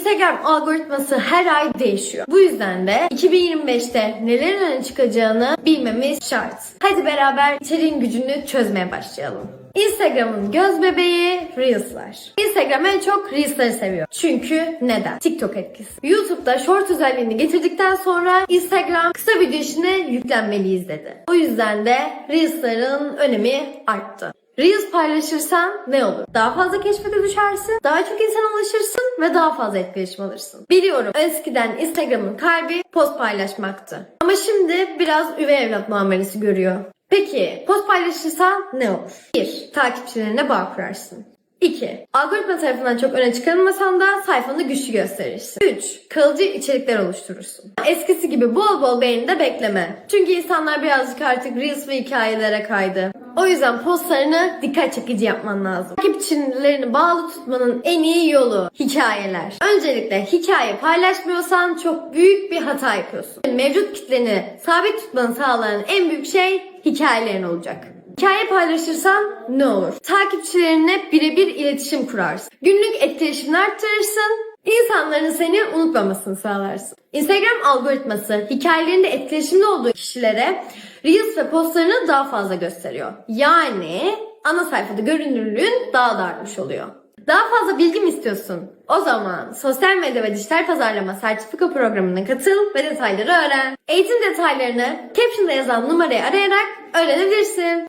Instagram algoritması her ay değişiyor. Bu yüzden de 2025'te nelerin öne çıkacağını bilmemiz şart. Hadi beraber içeriğin gücünü çözmeye başlayalım. Instagram'ın göz bebeği Reels'lar. Instagram en çok Reels'ları seviyor. Çünkü neden? TikTok etkisi. YouTube'da short özelliğini getirdikten sonra Instagram kısa video işine yüklenmeliyiz dedi. O yüzden de Reels'ların önemi arttı. Reels paylaşırsan ne olur? Daha fazla keşfete düşersin, daha çok insana ulaşırsın ve daha fazla etkileşim alırsın. Biliyorum eskiden Instagram'ın kalbi post paylaşmaktı. Ama şimdi biraz üvey evlat muamelesi görüyor. Peki post paylaşırsan ne olur? 1. Takipçilerine bağ kurarsın. 2. Algoritma tarafından çok öne çıkarılmasan da sayfanı güçlü gösterirsin. 3. Kalıcı içerikler oluşturursun. Eskisi gibi bol bol beğeni de bekleme. Çünkü insanlar birazcık artık Reels ve hikayelere kaydı. O yüzden postlarını dikkat çekici yapman lazım. Takipçilerini bağlı tutmanın en iyi yolu hikayeler. Öncelikle hikaye paylaşmıyorsan çok büyük bir hata yapıyorsun. Mevcut kitleni sabit tutmanı sağlayan en büyük şey hikayelerin olacak. Hikaye paylaşırsan ne olur? Takipçilerine birebir iletişim kurarsın. Günlük etkileşimini arttırırsın. İnsanların seni unutmamasını sağlarsın. Instagram algoritması hikayelerinde etkileşimli olduğu kişilere Reels ve postlarını daha fazla gösteriyor. Yani ana sayfada görünürlüğün daha da artmış oluyor. Daha fazla bilgi mi istiyorsun? O zaman sosyal medya ve dijital pazarlama sertifika programına katıl ve detayları öğren. Eğitim detaylarını caption'da yazan numarayı arayarak öğrenebilirsin.